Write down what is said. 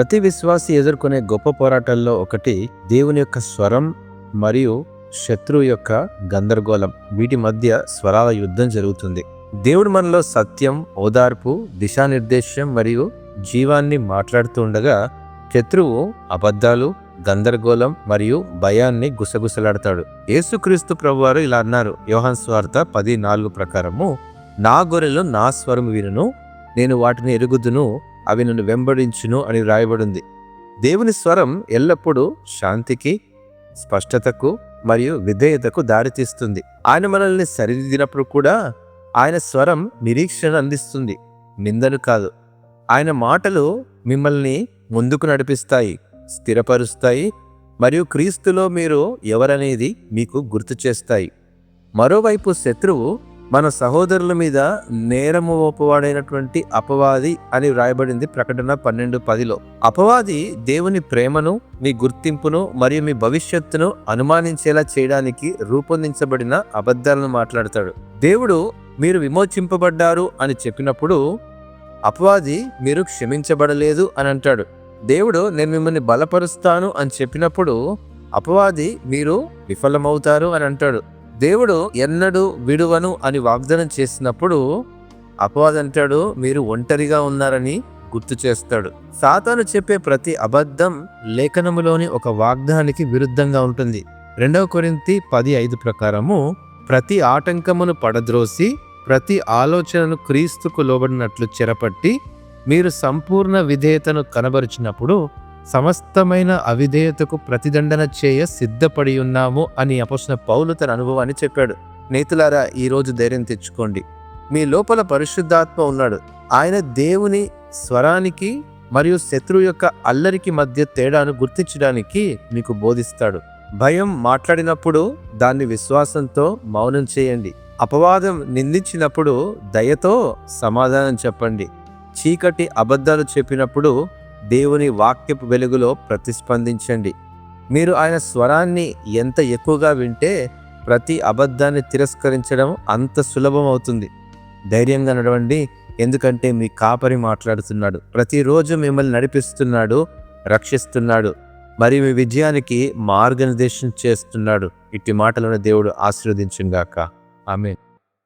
ప్రతి విశ్వాసి ఎదుర్కొనే గొప్ప పోరాటాల్లో ఒకటి దేవుని యొక్క స్వరం మరియు శత్రువు యొక్క గందరగోళం. వీటి మధ్య స్వరాల యుద్ధం జరుగుతుంది. దేవుడు మనలో సత్యం ఓదార్పు దిశానిర్దేశం మరియు జీవాన్ని మాట్లాడుతూ ఉండగా శత్రువు అబద్ధాలు గందరగోళం మరియు భయాన్ని గుసగుసలాడతాడు. యేసుక్రీస్తు ప్రభువారు ఇలా అన్నారు. యోహన్ స్వార్త పది నాలుగు ప్రకారము నా గొర్రెలు నా స్వరం వినును నేను వాటిని ఎరుగుదును అవి నన్ను వెంబడించును అని రాయబడింది దేవుని స్వరం ఎల్లప్పుడూ శాంతికి స్పష్టతకు మరియు విధేయతకు దారితీస్తుంది. ఆయన మనల్ని సరిదిద్దినప్పుడు కూడా ఆయన స్వరం నిరీక్షణ అందిస్తుంది. నిందను కాదు. ఆయన మాటలు మిమ్మల్ని ముందుకు నడిపిస్తాయి స్థిరపరుస్తాయి మరియు క్రీస్తులో మీరు ఎవరనేది మీకు గుర్తు చేస్తాయి. మరోవైపు శత్రువు మన సహోదరుల మీద నేరము ఓపవాడైనటువంటి అపవాది అని వ్రాయబడింది ప్రకటన పన్నెండు పదిలో. అపవాది దేవుని ప్రేమను మీ గుర్తింపును మరియు మీ భవిష్యత్తును అనుమానించేలా చేయడానికి రూపొందించబడిన అబద్ధాలను మాట్లాడతాడు. దేవుడు మీరు విమోచింపబడ్డారు అని చెప్పినప్పుడు అపవాది మీరు క్షమించబడలేదు అని అంటాడు. దేవుడు నేను మిమ్మల్ని బలపరుస్తాను అని చెప్పినప్పుడు అపవాది మీరు విఫలమవుతారు అని అంటాడు. దేవుడు ఎన్నడూ విడువను అని వాగ్దానం చేసినప్పుడు అపవాదంటాడు మీరు ఒంటరిగా ఉన్నారని గుర్తు చేస్తాడు. సాతాను చెప్పే ప్రతి అబద్ధం లేఖనములోని ఒక వాగ్దానానికి విరుద్ధంగా ఉంటుంది. రెండవ కొరింతి పది ఐదు ప్రకారము ప్రతి ఆటంకమును పడద్రోసి ప్రతి ఆలోచనను క్రీస్తుకు లోబడినట్లు చెరపట్టి మీరు సంపూర్ణ విధేయతను కనబరిచినప్పుడు సమస్తమైన అవిధేయతకు ప్రతిదండన చేయ సిద్ధపడి ఉన్నాము అని అపస్న పౌలు తన అనుభవాన్ని చెప్పాడు. నేతులారా ఈరోజు ధైర్యం తెచ్చుకోండి. మీ లోపల పరిశుద్ధాత్మ ఉన్నాడు. ఆయన దేవుని స్వరానికి మరియు శత్రువు యొక్క అల్లరికి మధ్య తేడాను గుర్తించడానికి మీకు బోధిస్తాడు. భయం మాట్లాడినప్పుడు దాన్ని విశ్వాసంతో మౌనం చేయండి. అపవాదం నిందించినప్పుడు దయతో సమాధానం చెప్పండి. చీకటి అబద్ధాలు చెప్పినప్పుడు దేవుని వాక్యపు వెలుగులో ప్రతిస్పందించండి. మీరు ఆయన స్వరాన్ని ఎంత ఎక్కువగా వింటే ప్రతి అబద్ధాన్ని తిరస్కరించడం అంత సులభం అవుతుంది ధైర్యంగా నడవండి ఎందుకంటే మీ కాపరి మాట్లాడుతున్నాడు. ప్రతిరోజు మిమ్మల్ని నడిపిస్తున్నాడు రక్షిస్తున్నాడు. మరి మీ విజయానికి మార్గనిర్దేశం చేస్తున్నాడు. ఇట్టి మాటలను దేవుడు ఆశీర్వదించుగాక ఆమె